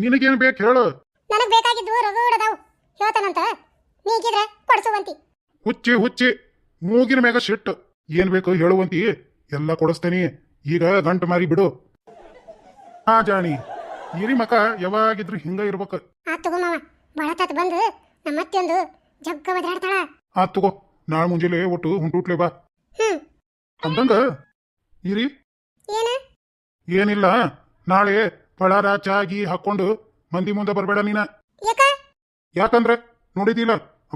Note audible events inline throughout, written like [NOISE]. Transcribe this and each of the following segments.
ನಿನಗೇನು ಬೇಕು ಹೇಳು. ನನಗೆ ಬೇಕಾಗಿದ್ದು ರಗಡ್ ಅದಾವು. ಹೇಳ್ತಾನಂತ? ನೀಗಿದ್ರೆ ಕೊಡ್ಸುವಂತಿ. ಹುಚ್ಚಿ ಹುಚ್ಚಿ ಮೂಗಿನ ಮ್ಯಾಗ ಶಿಟ್ಟು ಏನ್ ಬೇಕು ಹೇಳುವಂತಿ? ಎಲ್ಲ ಕೊಡಿಸ್ತೇನಿ. ಈಗ ಗಂಟು ಮಾರಿ ಬಿಡು. ಹಾ ಜಾಣಿ. ಇರಿ ಮಕ ಯಾವಾಗಿದ್ರು ಹಿಂಗ ಇರ್ಬೇಕು. ಆ ತಗೋ ಮಾವ. ಬಳತಾತ್ ಬಂದು ನಮ್ಮ ಅತ್ತೆಂದು ಜಗ್ಗ ಆ ತಗೋ. ನಾಳೆ ಮುಂಜಾನೆ ಒಟ್ಟು ಹುಂಟುಟ್ಲೆ ಬಾ. ಹ್ಮ್. ಅಂದಂಗ ಇರಿ. ಏನ? ಏನಿಲ್ಲ. ನಾಳೆ ಪಳಾರ ಚಾಗಿ ಹಾಕೊಂಡು ಮಂದಿ ಮುಂದೆ ಬರಬೇಡ ನೀನ. ಯಾಕ? ಯಾಕಂದ್ರೆ ನೋಡಿದಿಲ್ಲ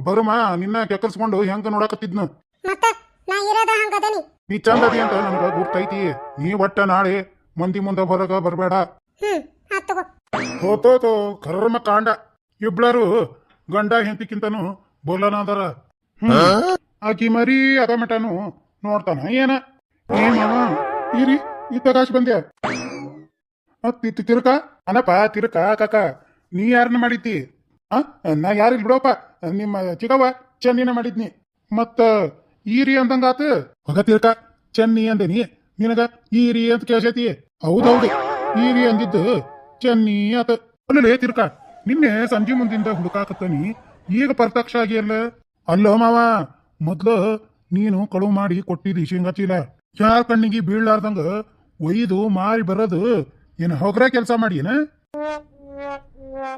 ಬರುಮ ನಿನ್ನ ಕೆಕ್ಕರ್ಸ್ಕೊಂಡು ಹೆಂಗ ನೋಡಕತ್ತಿದ್ನು. ಮತ್ತ ನಾ ಇರೋದ ಹಂಗದನಿ ನೀ ಚಂದದಿ ಅಂತ ನಮ್ಗ ಗುರ್ತೈತಿ. ನೀ ಒಟ್ಟ ನಾಳೆ ಮಂದಿ ಮುಂದೆ ಹೊರಗ ಬರಬೇಡ. ಹ್ಮ್ ಆ ತಗೋ. ಹೋತೋತೋ ಕರ್ಮ ಕಾಂಡ. ಇಬ್ಳರು ಗಂಡ ಹೆಂಡತಿಕ್ಕಿಂತನು ಬೋಲನಾದರ ಹ್ಮ್ ಆಕಿ ಮರಿ ಅದ ಮಟನು ನೋಡ್ತಾನ ಏನ? ಏ ಮಾವ ಇರಿ ಇತ್ತಗಾಶ್ ಬಂದ್ಯ? ತಿರುಕ? ಅನಪ್ಪ, ತಿರುಕ, ಕಾಕ, ನೀ ಯಾರನ್ನ ಮಾಡಿದ್ದಿ? ಆ, ನಾ ಯಾರಿಲ್ ಬಿಡೋಪ, ನಿಮ್ಮ ಚಿಗವ್ವ, ಚೆನ್ನಿನ ಮಾಡಿದ್ನಿ. ಮತ್ತ ಈರಿ ಅಂದಂಗಾತ? ಹೊಗ ತಿರ್ಕ, ಚೆನ್ನಿ ಅಂದೇನಿ. ನಿನಗ ಈರಿ ಅಂತ ಕೇಳ್ಸೈತಿ? ಹೌದೌದು, ಈರಿ ಅಂದಿದ್ದು ಚೆನ್ನಿ ಆತ. ಅಲ್ಲೇ ತಿರ್ಕ, ನಿನ್ನೆ ಸಂಜೆ ಮುಂದಿಂದ ಹುಡುಕಾಕತ್ತನಿ. ಈಗ ಪರತಕ್ಷ ಆಗಿ ಅಲ್ಲ ಮಾವ, ಮೊದ್ಲು ನೀನು ಕಳುವು ಮಾಡಿ ಕೊಟ್ಟಿದಿ ಶೇಂಗಾ ಚೀಲ ಯಾರ ಕಣ್ಣಿಗೆ ಬೀಳ್ಲಾರ್ದಂಗ ಒಯ್ದು ಮಾರಿ ಬರೋದು ಏನು ಹೋಗ್ರ ಕೆಲಸ ಮಾಡಿನ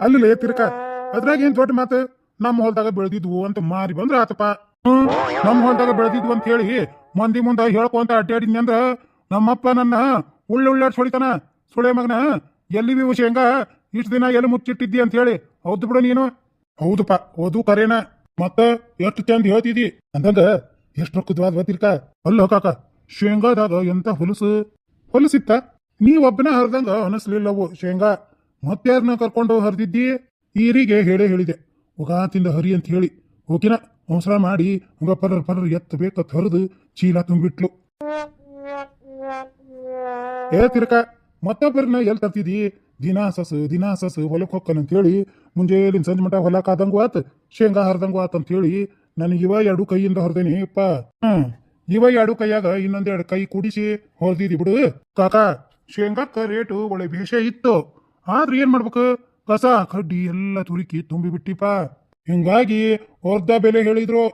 ಅಲ್ಲಿ ತಿರ್ಕ. ಅದ್ರಾಗ ಏನ್ ದೊಡ್ಡ ಮಾತು? ನಮ್ಮ ಹೊಲ್ದಾಗ ಬೆಳೆದಿದ್ವು ಅಂತ ಮಾರಿ ಬಂದ್ರ ಆತಪ್ಪ. ನಮ್ಮ ಹೊಲ್ದಾಗ ಬೆಳೆದಿದ್ವು ಅಂತ ಹೇಳಿ ಮಂದಿ ಮುಂದೆ ಹೇಳ್ಕೊಂತ ಅಡ್ಡಾಡಿದ್ನಿ ಅಂದ್ರ ನಮ್ಮಪ್ಪ ನನ್ನ ಉಳ್ಳ ಉಳ್ಳಾಡ್ ಹೊಡಿತಾನ ಸುಳೆ ಮಗನ, ಎಲ್ಲಿ ವಿವು ಶೇಂಗಾ? ಇಷ್ಟು ದಿನ ಎಲ್ಲಿ ಮುಚ್ಚಿಟ್ಟಿದ್ದಿ ಅಂತ ಹೇಳಿ. ಹೌದು ಬಿಡು ನೀನು. ಹೌದಪ್ಪ, ಓದು ಕರೇನ. ಮತ್ತ ಎಷ್ಟು ಚಂದ ಹೇಳ್ತಿದಿ? ಅಂದಂಗ ಎಷ್ಟು ರೊಕ್ಕದ್ವಾದ ತಿರ್ಕ? ಅಲ್ಲೋ ಕಾಕ, ಶೇಂಗಾದಾಗ ಎಂತ ಹೊಲಸು? ಹೊಲಸಿತ್ತ? ನೀ ಒಬ್ಬನ ಹರಿದಂಗ ಅನಿಸ್ಲಿಲ್ಲವು, ಶೇಂಗಾ. ಮತ್ತಾರನ್ನ ಕರ್ಕೊಂಡು ಹರಿದಿದ್ದಿ? ಈರಿಗೆ ಹೇಳೇ ಹೇಳಿದೆ. ಉಗಾತಿಂದ ಹರಿ ಅಂತ ಹೇಳಿ. ಓಕೆನ ಅವಸರ ಮಾಡಿ, ಹಂಗ ಪರರ್ ಪರರ್ ಎತ್ತ ಹರಿದು ಚೀಲ ತುಂಬಿಟ್ಲು. ಏ ತಿರ್ಕ ಮತ್ತೊಬ್ಬರನ್ನ ಎಲ್ಲಿ ತರ್ತಿದಿ ದಿನಾ ಸಸು ದಿನಾ ಸಸು ಹೊಲಕ್ಕೆ ಹೊಕ್ಕನ್ ಅಂತ ಹೇಳಿ, ಮುಂಜಾನೆ ಸಂಜೆ ಮಟ ಹೊಲ ಕಾದಂಗು ಆತ್, ಶೇಂಗಾ ಹರಿದಂಗು ಆತ್ ಅಂತ ಹೇಳಿ, ನಾನು ಇವ ಎರಡು ಕೈಯಿಂದ ಹೊರದೇನಿ, ಅಪ್ಪ. ಹ್ಮ್, ಇವ ಎರಡು ಕೈಯಾಗ ಇನ್ನೊಂದೆರಡು ಕೈ ಕೂಡಿಸಿ, ಹೊರದಿದಿ ಬಿಡು. ಕಾಕ ಶೇಂಗಾಕ್ಕ ರೇಟು ಒಳ್ಳೆ ಭೇಷ ಇತ್ತು. ಆದ್ರೆ ಏನ್ ಮಾಡ್ಬೇಕು? ಕಸ, ಕಡ್ಡಿ ಎಲ್ಲ ತುರುಕಿ ತುಂಬಿ ಬಿಟ್ಟಿಪ್ಪ. ಹಿಂಗಾಗಿ ಅರ್ಧ ಬೆಲೆ ಹೇಳಿದ್ರು.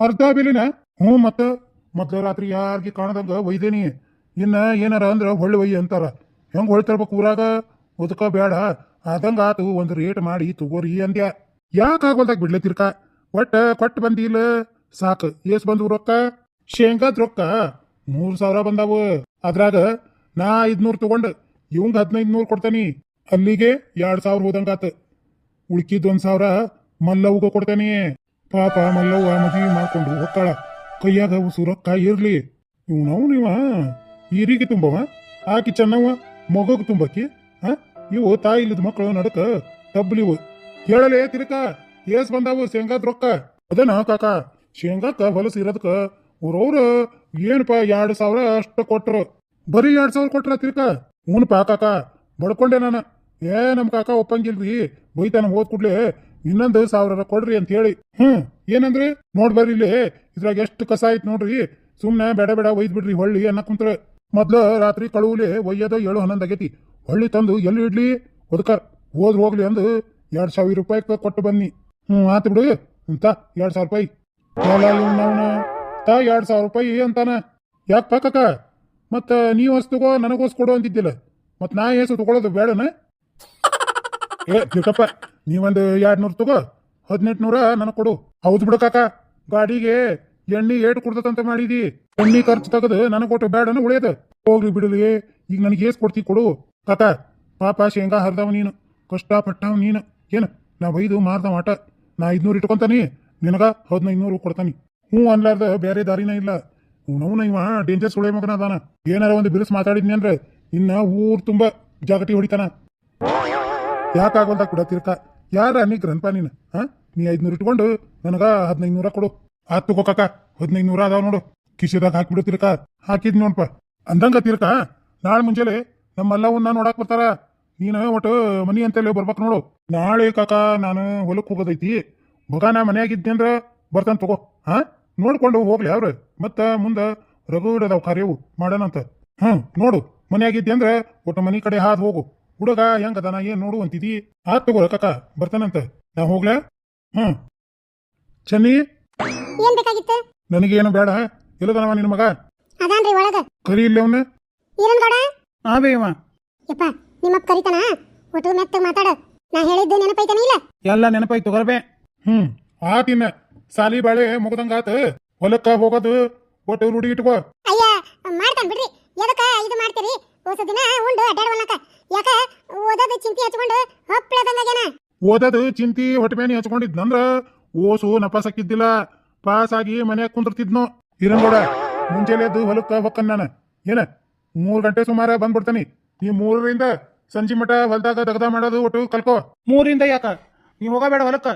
ಅರ್ಧ ಬೆಲೆನ? ಹ್ಞೂ ಮತ್ತೆ. ಮೊದ್ಲು ರಾತ್ರಿ ಯಾರಿಗೆ ಕಾಣದಂಗ ಒಯ್ದೇನಿ. ಇನ್ನ ಏನಾರ ಅಂದ್ರೆ ಹೊಳ್ಳಿ ಒಯ್ಯ ಅಂತಾರ. ಹೆಂಗ್ ಹೊಳ್ತಿರ್ಬೇಕು ಊರಾಗ? ಅದಕ್ಕ ಬೇಡ ಆದಂಗ ಆತು, ಒಂದು ರೇಟ್ ಮಾಡಿ ತಗೋರಿ ಅಂದ್ಯ. ಯಾಕೆ ಆಗೋದಾಗ ಬಿಡ್ಲತ್ತಿರ್ಕ ಒಟ್ಟ ಕೊಟ್ಟು ಬಂದಿಲ್ಲ. ಸಾಕು. ಏಸ್ ಬಂದು ರೊಕ್ಕ. ಶೇಂಗಾದ ರೊಕ್ಕ ಮೂರು ಸಾವಿರ ಬಂದಾವು. ಅದ್ರಾಗ ನಾ ಐದ್ನೂರ್ ತಗೊಂಡು, ಇವಂಗ ಹದಿನೈದು ನೂರು ಕೊಡ್ತೇನಿ. ಅಲ್ಲಿಗೆ ಎರಡು ಸಾವಿರ ಹೋದಂಗಾತ ಉಳ್ಕಿದ್ ಒಂದು ಸಾವಿರ ಮಲ್ಲವ್ಗ ಕೊಡ್ತಾನೆ. ಪಾಪ ಮಲ್ಲವ್ವ ಮದುವೆ ಮಾಡ್ಕೊಂಡು ಹೋಗ್ತಾಳ. ಕೈಯಾಗ ಉಸು ರೊಕ್ಕ ಇರ್ಲಿ. ಇವ್ನವ್ ನೀವ? ಈರಿಗೆ ತುಂಬವ? ಆಕಿ ಚೆನ್ನವ ಮಗಗೆ ತುಂಬಕ್ಕಿ ಹ? ಇವು ತಾಯಿ ಇಲ್ಲದ ಮಕ್ಕಳು ನಡಕ ತಬ್ಲಿವು ಹೇಳಲೇ ತಿರುಕ. ಏಸ್ ಬಂದಾವು ಶೇಂಗಾದ ರೊಕ್ಕ. ಅದನ ಕಾಕ? ಶೇಂಗಾಕ ಹೊಲಸು ಇರೋದಕ್ಕ ಅವ್ರವ್ರ ಏನಪ್ಪ ಎರಡ್ ಸಾವಿರ ಅಷ್ಟ ಕೊಟ್ರು. ಬರೀ ಎರಡ್ ಸಾವಿರ ಕೊಟ್ರ ತಿರ್ಕ? ಹ್ಞೂನಪ್ಪ ಕಾಕ, ಬಡ್ಕೊಂಡೆ ನಾನು. ಏ ನಮ್ಮ ಕಾಕ ಒಪ್ಪಂಗಿಲ್ರಿ. ಬೈತಾನ ಹೋದ್ ಕೂಡ್ಲೆ ಇನ್ನೊಂದು ಸಾವಿರ ಕೊಡ್ರಿ ಅಂತ ಹೇಳಿ ಹ್ಞೂ ಏನಂದ್ರೆ? ನೋಡ್ ಬರ್ರಿ ಇಲ್ಲಿ. ಇದ್ರಾಗ ಎಷ್ಟು ಕಸ ಆಯ್ತು ನೋಡ್ರಿ. ಸುಮ್ಮನೆ ಬೇಡ ಬೇಡ ಒಯ್ದು ಬಿಡ್ರಿ ಹೊಳ್ಳಿ ಅನ್ನ ಕುಂತ್ರ. ಮೊದ್ಲು ರಾತ್ರಿ ಕಳುವಲಿ ಒಯ್ಯೋದ ಏಳು ಹನ್ನೊಂದು ಆಗೈತಿ. ಹೊಳ್ಳಿ ತಂದು ಎಲ್ಲಿ ಇಡ್ಲಿ? ಒದಕ ಹೋದ್ ಹೋಗ್ಲಿ ಅಂದು ಎರಡು ಸಾವಿರ ರೂಪಾಯಿ ಕೊಟ್ಟು ಬನ್ನಿ. ಹ್ಞೂ ಆತು ಬಿಡು. ಅಂತ ಎರಡ್ ಸಾವಿರ ರೂಪಾಯಿ. ತಾ, ಎರಡ್ ಸಾವಿರ ರೂಪಾಯಿ ಅಂತಾನ. ಯಾಕೆ ಪಾಕಕ್ಕ ಮತ್ತ ನೀವು ಅಷ್ಟು ತಗೋ ನನಗೋಸ್ ಕೊಡು ಅಂತಿದ್ದಿಲ್ಲ. ಮತ್ತೆ ನಾ ಏಸು ತಗೊಳ್ಳೋದು ಬೇಡನ? [LAUGHS] ಏ ತಿಳ್ಕಪ್ಪ ನೀವೊಂದು ಎರಡ್ ನೂರು ತಗೋ ಹದಿನೆಂಟು ನೂರ ನನಗೆ ಕೊಡು. ಹೌದು ಬಿಡು ಕಾಕ ಗಾಡಿಗೆ ಎಣ್ಣೆ ಏಟು ಕೊಡ್ತದಂತ ಮಾಡಿದಿ. ಎಣ್ಣೆ ಖರ್ಚು ತೆಗೆದು ನನಗೆ ಕೊಟ್ಟು ಬೇಡನ ಉಳಿಯದ. ಹೋಗ್ಲಿ ಬಿಡಲಿ ಈಗ ನನಗೆ ಏಸ್ ಕೊಡ್ತಿ ಕೊಡು. ಕಾಕ ಪಾಪ ಶೇಂಗಾ ಹರಿದವ ನೀನು ಕಷ್ಟಪಟ್ಟವ ನೀನು. ಏನು ನಾ ಬೈದು ಮಾರ್ದವ ಆಟ. ನಾ ಐದ್ನೂರು ಇಟ್ಕೊಂತಾನಿ ನಿನಗ ಹದಿನೈದು ನೂರು ಕೊಡ್ತಾನಿ. ಹ್ಞೂ ಅನ್ಲಾರ್ದ ಬೇರೆ ದಾರಿನ ಇಲ್ಲ. ಅವನವನ ಇವ ಡೇಂಜರ್ ಸುಳೆ ಮಗನ ಅದಾನ. ಏನಾರ ಒಂದು ಬಿರುಸ್ ಮಾತಾಡಿದ್ನಿ ಅಂದ್ರೆ ಇನ್ನ ಊರ್ ತುಂಬಾ ಜಾಗಟಿ ಹೊಡಿತಾನ. ಯಾಕಾಗಲ್ದ ಕೂಡ ತಿರ್ಕ? ಯಾರ ನೀ ಗ್ರಂಥ ನೀನ? ಹಾ? ನೀ ಐದ್ನೂರು ಇಟ್ಕೊಂಡು ನನಗ ಹದಿನೈದು ನೂರ ಕೊಡು. ಆತ್ ತಗೋ ಕಾಕ ಹದಿನೈದು ನೂರ ಅದಾವ ನೋಡು. ಕಿಶೆದಾಗ ಹಾಕ್ಬಿಡು ತಿರ್ಕ. ಹಾಕಿದ್ ನೋಡ್ಪ. ಅಂದಂಗ ತಿರ್ಕ, ನಾಳೆ ಮುಂಜಾನೆ ನಮ್ಮಲ್ಲವನ್ನ ನೋಡಾಕ್ ಬರ್ತಾರ. ನೀನ ಒಟ್ಟು ಮನಿ ಅಂತೇಳಿ ಬರ್ಬೇಕು ನೋಡು. ನಾಳೆ ಕಾಕ, ನಾನು ಹೊಲಕ್ ಹೋಗೋದೈತಿ. ಮಗ ನಾ ಮನೆಯಾಗಿದ್ದೆ ಅಂದ್ರೆ ಬರ್ತಾನ ತಗೋ. ಹಾ? ನೋಡ್ಕೊಂಡು ಹೋಗ್ಲಿ ಅವ್ರು. ಮತ್ತ ಮುಂದ ರಗಡದಾವ್ ಕಾರ್ಯವು ಮಾಡೋಣಂತ. ಹ್ಮ್ ನೋಡು ಮನೆಯಾಗಿದ್ದೆ ಅಂದ್ರೆ ಒಟ್ಟು ಮನೆ ಕಡೆ ಹಾದ್ ಹೋಗು. ಹುಡುಗ ಹೆಂಗದನ ಏನ್ ನೋಡು ಅಂತಿದಿ. ಆತ್ ತಗೋ ಕಕ್ಕ ಬರ್ತಾನಂತ. ನಾ ಹೋಗ್ಲಾ? ಹ್ಮ್. ಚನ್ನಿ? ಏನ್ ಬೇಕಾಗಿತ್ತು? ನನಗೇನು ಬೇಡ. ಎಲ್ಲದನವ ನಿನ್ ಮಗ? ಅದಾನ್ರಿ ಒಳಗ. ಕರಿ ಇಲ್ಲ ಅವನ? ಈರನ್ ಗೌಡ? ಆಬೇವ ಯಪ್ಪ ನಿಮ್ಮಪ್ಪ ಕರಿತಾನ? ಒಟ್ಟು ಮೆತ್ತ ಮಾತಾಡ. ನಾ ಹೇಳಿದ್ದು ನೆನಪೈತಾನ ಇಲ್ಲ? ಎಲ್ಲ ನೆನಪಾಯ್ತು ಬೇ ಹ್ಮ್. ಆತಿನ್ನ ಸಾಲಿ ಬಾಳೆ ಮುಗದಂಗಾತ ಹೊಲಕ್ಕ ಹೋಗೋದು ಒಟ್ಟು ರೂಢಿ ಇಟ್ಕೋ. ಅಯ್ಯ ಮಾಡ್ತಾನ ಬಿಡ್ರಿ. ಎದಕ್ಕ ಇದು ಮಾಡ್ತೀರಿ? ಹೊಸ ದಿನ ಉಂಡು ಅಡ್ಡಾಡ್ವಲ್ಲಕ ಯಾಕ? ಓದೋದು ಚಿಂತೆ ಹಚ್ಕೊಂಡು ಹೊಪ್ಳದಂಗಾಗ್ಯಾನ ಓದೋದು ಚಿಂತಿ ಹೊಟ್ಟೆಮೇನಿ ಹಚ್ಕೊಂಡಿದ್ನಂದ್ರ ಓಸು ನಪಾಸಕ್ಕಿದ್ದಿಲ್ಲ ಪಾಸ್ ಆಗಿ ಮನ್ಯಾಗ ಕುಂದಿರ್ತಿದ್ನೋ. ಇರಂಗೋಡ ಮುಂಜಾನೆ ಎದ್ದು ಹೊಲಕ್ಕ ಹೊಕ್ಕನ್ ನಾನು. ಏನ? ಮೂರು ಗಂಟೆ ಸುಮಾರ ಬಂದ್ಬಿಡ್ತಾನಿ. ಈ ಮೂರರಿಂದ ಸಂಜೆ ಮಠ ಹೊಲ್ದಾಗ ದಗದ ಮಾಡೋದು ಒಟ್ಟು ಕಲ್ಕೋ. ಮೂರಿಂದ ಯಾಕ? ನೀ ಹೋಗಬೇಡ ಹೊಲಕ್ಕ.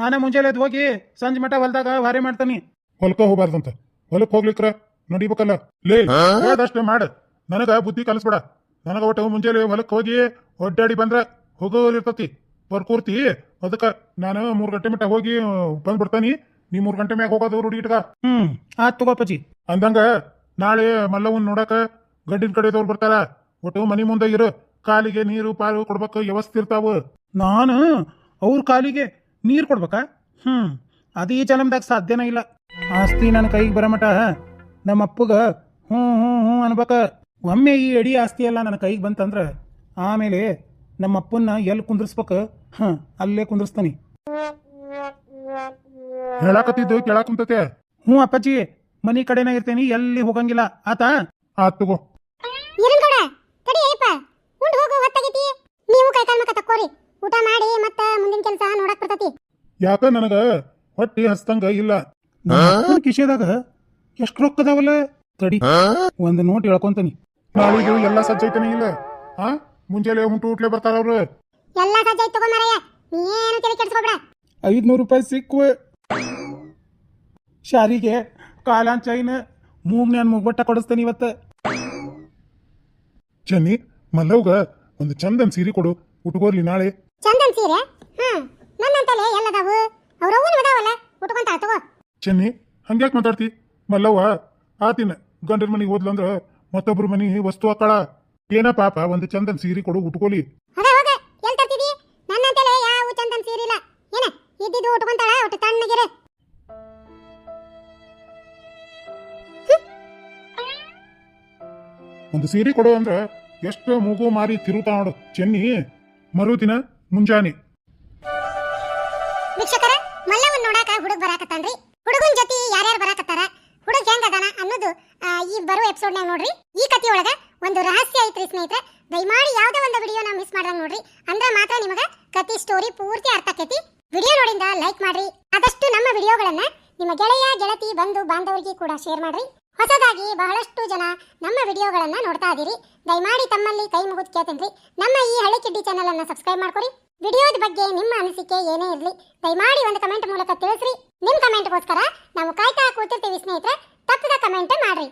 ನಾನೇ ಮುಂಜಾನೆ ಹೋಗಿ ಸಂಜೆ ಮಠ ಹೊಲ್ದಾಗ ವಾರಿ ಮಾಡ್ತಾನಿ. ಹೊಲಕ್ಕ ಹೋಗ್ಬಾರ್ದಂತ. ಹೊಲಕ್ ಹೋಗ್ಲಿಕ್ರ ನಡಿಬೇಕಲ್ಲ. ಲೇ ಹೋದಷ್ಟು ಮಾಡ. ನನಗ ಬುದ್ಧಿ ಕಲಿಸ್ಬೇಡ. ನನಗ ಒಟ್ಟು ಮುಂಜಾನೆ ಹೊಲಕ್ಕೆ ಹೋಗಿ ಒಡ್ಡಾಡಿ ಬಂದ್ರ ಹೋಗೋಲಿರ್ತತಿ ಬರ್ಕೂರ್ತಿ ಅದಕ್ಕ ನಾನು ಮೂರು ಗಂಟೆ ಮಟ್ಟ ಹೋಗಿ ಬಂದ್ಬಿಡ್ತಾನಿ. ನೀ ಮೂರು ಗಂಟೆ ಮ್ಯಾಗ ಹೋಗೋದು ರೂಢಿ ಇಟ್ಕ. ಹ್ಮ್ ಆತ್ ತಗೋಪಜಿ ಅಂದಂಗ ನಾಳೆ ಮಲ್ಲವನ್ ನೋಡಕ ಕಡೆ ಕಡೆದವ್ರು ಬರ್ತಾರ. ಒಟ್ಟು ಮನಿ ಮುಂದೆ ಇರು. ಕಾಲಿಗೆ ನೀರು ಪಾಲು ಕೊಡ್ಬೇಕು ವ್ಯವಸ್ಥೆ ಇರ್ತಾವ. ನಾನು ಅವ್ರ ಕಾಲಿಗೆ ನೀರು ಕೊಡ್ಬೇಕಾ? ಹ್ಮ್ ಅದು ಈ ಜನ್ಮದಾಗ ಸಾಧ್ಯನೇ ಇಲ್ಲ. ಆಸ್ತಿ ನನ್ನ ಕೈಗೆ ಬರಮಟ ನಮ್ಮ ಅಪ್ಪಗ ಹ್ಞೂ ಹ್ಞೂ ಹ್ಞೂ ಅನ್ಬೇಕ. ಒಮ್ಮೆ ಈ ಅಡಿ ಆಸ್ತಿ ಎಲ್ಲ ನನ್ನ ಕೈಗೆ ಬಂತಂದ್ರ ಆಮೇಲೆ ನಮ್ಮ ಅಪ್ಪನ್ನ ಎಲ್ಲಿ ಕುಂದ್ರಿಸ್ಬೇಕು? ಹಾಂ ಅಲ್ಲೇ ಕುಂದಿರ್ಸ್ತಾನೆ. ಹೇಳಾಕತ್ತಿದ್ದು ಕೇಳಾಕುಂತತೆ ಹ್ಞೂ ಅಪ್ಪಾಜಿ ಮನೆ ಕಡೆನೇ ಇರ್ತೇನೆ ಎಲ್ಲಿ ಹೋಗಂಗಿಲ್ಲ. ಆತ? ಆತ್ ತಗೋ. ತಡಿ ಅಯ್ಯಪ್ಪ ಉಂಡು ಹೋಗು ಹೊತ್ತಾಗೈತಿ. ನೀವು ಕೈ ಕಾಲ್ ಮಕ್ಕ ತಕ್ಕೋರಿ ಊಟ ಮಾಡಿ ಮತ್ತೆ ಮುಂದಿನ ಕೆಲಸ ನೋಡಕ್ ಬರ್ತತಿ. ಯಾಕ ನನಗ ಹೊಟ್ಟಿ ಹಸ್ತಂಗ ಇಲ್ಲ? ಕಿಶೆದಾಗ ಎಷ್ಟು ರೊಕ್ಕದಾವಲ್ಲ? ತಡಿ ಒಂದ್ ನೋಟ್ ಹೇಳ್ಕೊಂತೀನಿ. ನಾಳೆಗೆ ಎಲ್ಲ ಸಜ್ಜೈತನೇ ಇಲ್ಲ? ಆ ಮುಂಜಾನೆ ಹುಂಟು ಊಟ್ಲೆ ಬರ್ತಾರ ಅವ್ರು. ಎಲ್ಲ ಸಜ್ಜ ತಗೊಂಡ್ರಯ್ಯ ತಗೋ ಮಾರಯ್ಯ ನೀ ಏನು ತಲೆ ಕೆಡಿಸ್ಕೊಬೇಡ. ಐದ್ನೂರು ರೂಪಾಯಿ ಸಿಕ್ಕು. ಶಾರಿಗೆ ಕಾಲಾನ್ ಚೈನ್ ಮೂಗ್ ನಾನು ಮುಗ್ಬಟ್ಟ ಕೊಡಿಸ್ತೇನೆ ಇವತ್ತ. ಚನ್ನಿ ಮಲ್ಲವ್ಗ ಒಂದು ಚಂದನ್ ಸೀರೆ ಕೊಡು. ಉಟ್ಕೋರ್ಲಿ ನಾಳೆ. ಚಂದನ್ ಸೀರೆ? ಹಾ ನನ್ನಂತಲೇ ಎಲ್ಲದಾವು? ಅವ್ರವ್ವನು ಅದಾವಲ್ಲ? ಉಟ್ಕೊಂತ ತಗೋ. ಚೆನ್ನಿ ಹಂಗ್ಯಾಕೆ ಮಾತಾಡ್ತಿ? ಮಲ್ಲವ್ವ ಆತಿನ ಗಂಡನ ಮನೆಗೆ ಹೋದ್ಲಂದ್ರ ಮತ್ತೊಬ್ರ ಮನಿ ವಸ್ತು ಹಾಕಳ ಏನ ಪಾಪ ಒಂದು ಚಂದನ್ ಸೀರೆ ಕೊಡು ಉಟ್ಕೊಳಿ ಅದ ಹೋಗ ಎಲ್ ತರ್ತಿದಿ? ನನ್ನಂತಲೇ ಯಾವ ಚಂದನ್ ಸೀರೆ ಇಲ್ಲ. ಏನ ಇದ್ದಿದ್ದು ಉಟ್ಕೊಂತಾಳ ಒಟ್ಟು ತಣ್ಣಗಿರೆ. ಒಂದು ಸೀರೆ ಕೊಡು ಅಂದ್ರ ಎಷ್ಟು ಮೂಗು ಮಾರಿ ತಿರುತಾ ನೋಡು. ಚೆನ್ನಿ ಮರುದಿನ ಮುಂಜಾನೆ. ವೀಕ್ಷಕರ ಮಲ್ಲವನ್ ನೋಡಾಕ ಹುಡುಗ ಬರಾಕತ್ತಾನ್ರಿ. ಹುಡುಗನ ಜೊತೆ ಯಾರ್ಯಾರು ಬರಾಕತ್ತಾರ? ಹುಡುಗ ಹೆಂಗ ಅದಾನ ಅನ್ನೋದು ಈ ಬರೋ ಎಪಿಸೋಡ್ನಾಗ ನೋಡ್ರಿ. ಈ ಕಥೆಯೊಳಗ ಒಂದು ರಹಸ್ಯ ಐತ್ರಿ ಸ್ನೇಹಿತರೆ. ದಯಮಾಡಿ ಯಾವ್ದೇ ಒಂದು ವಿಡಿಯೋನ ಮಿಸ್ ಮಾಡ್ದಂಗ ನೋಡ್ರಿ. ಅಂದ್ರ ಮಾತ್ರ ನಿಮಗ ಕತಿ ಸ್ಟೋರಿ ಪೂರ್ತಿ ಅರ್ಥ ಆಕೈತಿ. ವಿಡಿಯೋ ನೋಡಿಂದ ಲೈಕ್ ಮಾಡ್ರಿ. ಆದಷ್ಟು ನಮ್ಮ ವಿಡಿಯೋಗಳನ್ನ ನಿಮ್ಮ ಗೆಳೆಯ, ಗೆಳತಿ, ಬಂಧು, ಬಾಂಧವರಿಗೆ ಕೂಡ ಶೇರ್ ಮಾಡ್ರಿ. ಹೊಸದಾಗಿ ಬಹಳಷ್ಟು ಜನ ನಮ್ಮ ವಿಡಿಯೋಗಳನ್ನು ನೋಡ್ತಾ ಇದ್ದೀರಿ. ದಯಮಾಡಿ ತಮ್ಮಲ್ಲಿ ಕೈ ಮುಗಿದು ಕೇಳ್ತೀನಿ ನಮ್ಮ ಈ ಹಳ್ಳಿ ಕಿಡ್ಡಿ ಚಾನೆಲ್ ಅನ್ನು ಸಬ್ಸ್ಕ್ರೈಬ್ ಮಾಡ್ಕೊರಿ ವಿಡಿಯೋದ ಬಗ್ಗೆ ನಿಮ್ಮ ಅನಿಸಿಕೆ ಏನೇ ಇರಲಿ, ದಯಮಾಡಿ ಒಂದು ಕಮೆಂಟ್ ಮೂಲಕ ತಿಳಿಸ್ರಿ. ನಿಮ್ಮ ಕಮೆಂಟ್ಗೋಸ್ಕರ ನಾವು ಕಾಯ್ತಾ ಕೂತಿರ್ತೀವಿ ಸ್ನೇಹಿತರೆ, ತಪ್ಪದ ಕಮೆಂಟ್ ಮಾಡ್ರಿ.